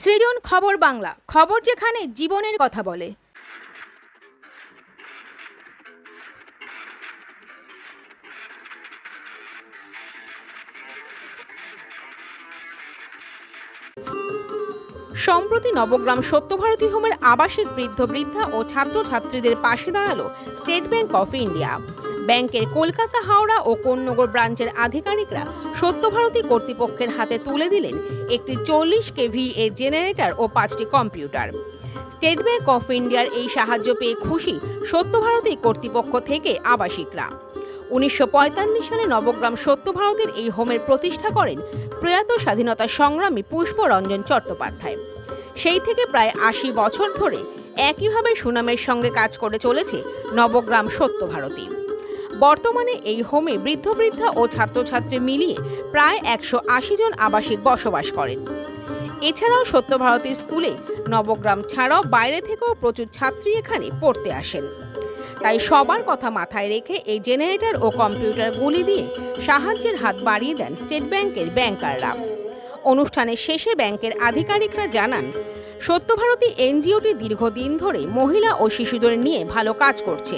সৃজন খবর বাংলা, খবর যেখানে জীবনের কথা বলে। সম্প্রতি নবগ্রাম সত্যভারতী হোমের আবাসিক বৃদ্ধ বৃদ্ধা ও ছাত্রছাত্রীদের পাশে দাঁড়াল স্টেট ব্যাংক অফ ইন্ডিয়া। ব্যাংকের কলকাতা, হাওড়া ও কোন্নগর ব্রাঞ্চের আধিকারিকরা সত্যভারতী কর্তৃপক্ষের হাতে তুলে দিলেন একটি চল্লিশ কেভি এ জেনারেটর ও পাঁচটি কম্পিউটার। স্টেট ব্যাংক অফ ইন্ডিয়ার এই সাহায্য পেয়ে খুশি সত্যভারতী কর্তৃপক্ষ থেকে আবাসিকরা। উনিশশো পঁয়তাল্লিশ সালে নবগ্রাম সত্যভারতীর এই হোমের প্রতিষ্ঠা করেন প্রয়াত স্বাধীনতা সংগ্রামী পুষ্পরঞ্জন চট্টোপাধ্যায়। সেই থেকে প্রায় আশি বছর ধরে একইভাবে সুনামের সঙ্গে কাজ করে চলেছে নবগ্রাম সত্যভারতী। বর্তমানে এই হোমে বৃদ্ধ বৃদ্ধা ও ছাত্রছাত্রী মিলিয়ে প্রায় একশো আশি জন আবাসিক বসবাস করেন। এছাড়াও সত্যভারতী স্কুলে নবগ্রাম ছাড়াও বাইরে থেকেও প্রচুর ছাত্রী এখানে পড়তে আসেন। তাই সবার কথা মাথায় রেখে এই জেনারেটর ও কম্পিউটারগুলি দিয়ে সাহায্যের হাত বাড়িয়ে দেন স্টেট ব্যাংকের ব্যাংকাররা। অনুষ্ঠানের শেষে ব্যাংকের আধিকারিকরা জানান, সত্যভারতী এনজিওটি দীর্ঘদিন ধরে মহিলা ও শিশুদের নিয়ে ভালো কাজ করছে।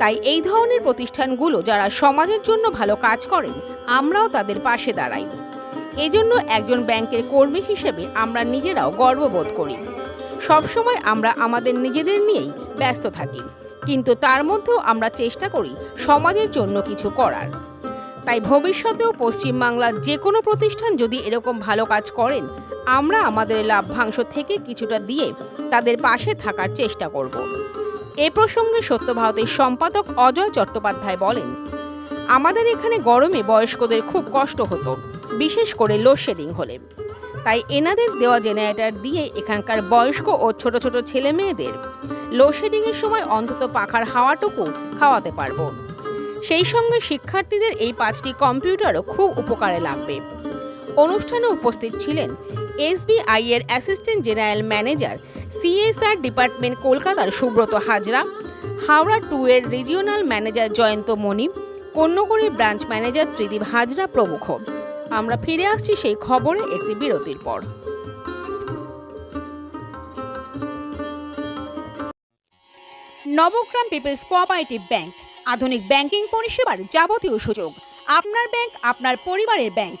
তাই এই ধরনের প্রতিষ্ঠানগুলো যারা সমাজের জন্য ভালো কাজ করেন, আমরাও তাদের পাশে দাঁড়াই। এজন্য একজন ব্যাংকের কর্মী হিসেবে আমরা নিজেরাও গর্ববোধ করি। সবসময় আমরা আমাদের নিজেদের নিয়েই ব্যস্ত থাকি, কিন্তু তার মধ্যেও আমরা চেষ্টা করি সমাজের জন্য কিছু করার। তাই ভবিষ্যতেও পশ্চিমবাংলার যে কোনো প্রতিষ্ঠান যদি এরকম ভালো কাজ করেন, আমরা আমাদের লাভ্যাংশ থেকে কিছুটা দিয়ে তাদের পাশে থাকার চেষ্টা করব। এ প্রসঙ্গে সত্য ভারতের সম্পাদক অজয় চট্টোপাধ্যায় বলেন, আমাদের এখানে গরমে বয়স্কদের খুব কষ্ট হতো, বিশেষ করে লোডশেডিং হলে। তাই এনাদের দেওয়া জেনারেটর দিয়ে এখানকার বয়স্ক ও ছোট ছোট ছেলে মেয়েদের লোডশেডিংয়ের সময় অন্তত পাখার হাওয়াটুকু খাওয়াতে পারব। সেই সঙ্গে শিক্ষার্থীদের এই পাঁচটি কম্পিউটারও খুব উপকারে লাগবে। অনুষ্ঠানে উপস্থিত ছিলেন এসবিআই এর assistant general manager, CSR department কলকাতার সুব্রত হাজরা, হাওড়া টু এর regional manager Jayanta Mani, Kanyakuri branch manager Tridip Hazra প্রমুখ। আমরা ফিরে আসছি সেই খবরে একটি বিরতির পর। নবগ্রাম পিপলস কোঅপারেটিভ ব্যাংক, আধুনিক ব্যাংকিং পরিষেবার যাবতীয় সুযোগ। আপনার ব্যাংক, আপনার পরিবারের bank.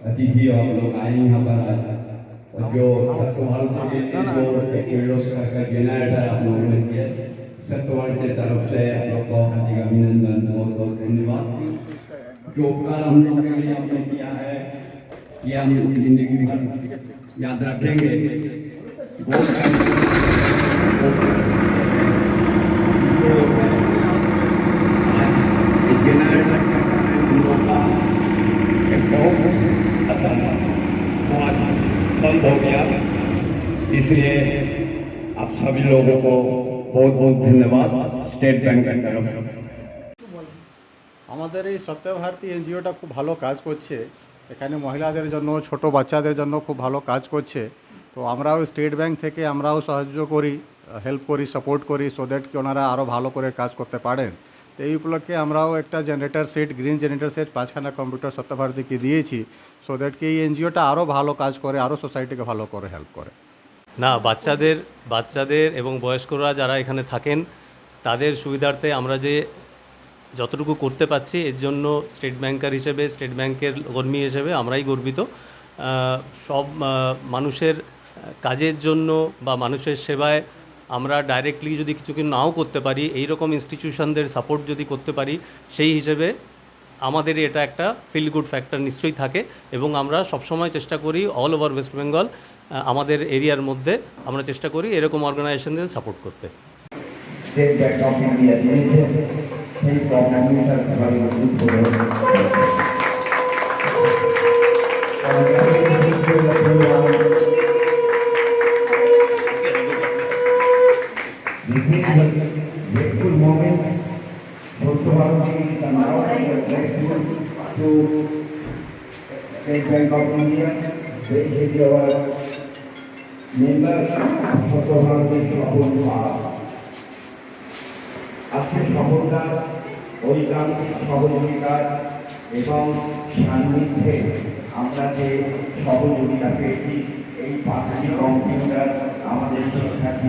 अतिथि और लोग आए यहाँ पर। आज और जो सत्यवाल के जो एक किर्लोस्कर का जनरेटर आप लोगों ने किया। सत्यवाल की तरफ़ से आप लोग को हार्दिक अभिनंदन, बहुत बहुत धन्यवाद। जो उपकार हम लोग के लिए आपने किया है, ये हम ज़िंदगी भर याद रखेंगे। आज बंद हो गया इसलिए आप सभी लोगों को बहुत बहुत धन्यवाद स्टेट बैंक की तरफ से। আমাদের এই সত্যভারতী এনজিওটা খুব ভালো কাজ করছে এখানে মহিলাদের জন্য ছোট বাচ্চাদের জন্য খুব ভালো কাজ করছে তো আমরাও স্টেট ব্যাংক থেকে আমরাও সাহায্য করি হেল্প করি সাপোর্ট করি সো দ্যাট কি ওনারা আরও ভালো করে কাজ করতে পারেন তো এই উপলক্ষে আমরাও একটা generator set green generator set পাঁচখানা কম্পিউটার সত্যভারতীকে দিয়েছি সো দ্যাট কি এই এনজিওটা আরও ভালো কাজ করে আরও সোসাইটিকে ভালো করে হেল্প করে। না, বাচ্চাদের বাচ্চাদের এবং বয়স্করা যারা এখানে থাকেন, তাদের সুবিধার্থে আমরা যে যতটুকু করতে পারছি, এর জন্য স্টেট ব্যাংকার হিসেবে স্টেট ব্যাংকের কর্মী হিসেবে আমরাই গর্বিত। সব মানুষের কাজের জন্য বা মানুষের সেবায় আমরা ডাইরেক্টলি যদি কিছু কিছু নাও করতে পারি এই রকম ইনস্টিটিউশনদের সাপোর্ট যদি করতে পারি, সেই হিসেবে আমাদের এটা একটা ফিল গুড ফ্যাক্টর নিশ্চয়ই থাকে এবং আমরা সবসময় চেষ্টা করি অল ওভার ওয়েস্ট বেঙ্গল আমাদের এরিয়ার মধ্যে আমরা চেষ্টা করি এরকম অর্গানাইজেশনদের সাপোর্ট করতে। দূর করে আজকে সফলতা এবং সহযোগিতা পেয়েছি, এই পাঁচটি কম্পিউটার আমাদের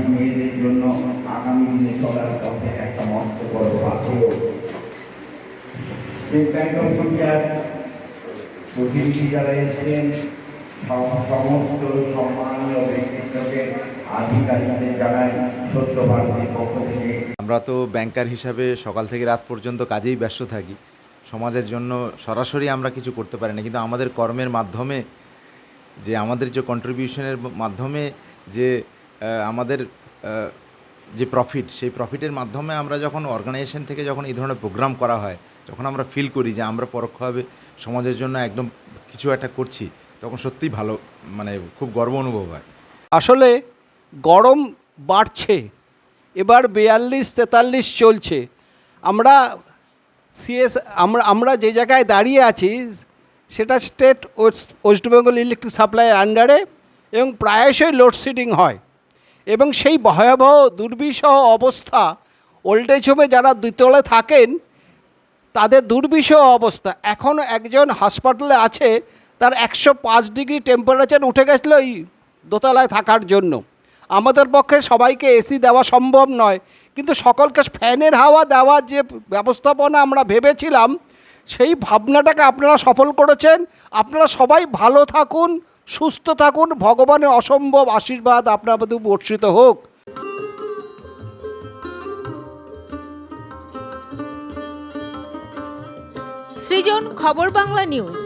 মেয়েদের জন্য আগামী দিনে চলার একটা মস্ত বড় ইন্ডিয়ার প্রতিনিধি যারা এসেছেন সমস্ত সম্মানীয় ব্যক্তিত্বকে আধিকারিকদের জানাই সত্য ভারতের পক্ষ থেকে। আমরা তো ব্যাংকার হিসাবে সকাল থেকে রাত পর্যন্ত কাজেই ব্যস্ত থাকি। সমাজের জন্য সরাসরি আমরা কিছু করতে পারি না, কিন্তু আমাদের কর্মের মাধ্যমে যে আমাদের যে কন্ট্রিবিউশনের মাধ্যমে যে আমাদের যে প্রফিট সেই প্রফিটের মাধ্যমে আমরা যখন অর্গানাইজেশন থেকে যখন এই ধরনের প্রোগ্রাম করা হয় যখন আমরা ফিল করি যে আমরা পরোক্ষভাবে সমাজের জন্য একদম কিছু একটা করছি। তখন সত্যিই ভালো মানে খুব গর্ব অনুভব হয়। আসলে গরম বাড়ছে, এবার বিয়াল্লিশ তেতাল্লিশ চলছে। আমরা সিএস, আমরা আমরা যে জায়গায় দাঁড়িয়ে আছি, সেটা স্টেট ওয়েস্ট বেঙ্গল ইলেকট্রিক সাপ্লাইয়ের আন্ডারে এবং প্রায়শই লোডশেডিং হয়। এবং সেই ভয়াবহ দুর্বিষহ অবস্থা, ওল্ডেজ হোমে যারা দ্বিতলে থাকেন, তাদের দুর্বিষহ অবস্থা। এখনও একজন হাসপাতালে আছে তার একশো পাঁচ ডিগ্রি টেম্পারেচার উঠে গেছিল এই দোতলায় থাকার জন্য। আমাদের পক্ষে সবাইকে এসি দেওয়া সম্ভব নয়, কিন্তু সকলকে ফ্যানের হাওয়া দেওয়ার যে ব্যবস্থাপনা আমরা ভেবেছিলাম, সেই ভাবনাটাকে আপনারা সফল করেছেন। আপনারা সবাই ভালো থাকুন, সুস্থ থাকুন, ভগবানের অসম্ভব আশীর্বাদ আপনার প্রতি বর্ষিত হোক। সৃজন খবর বাংলা নিউজ।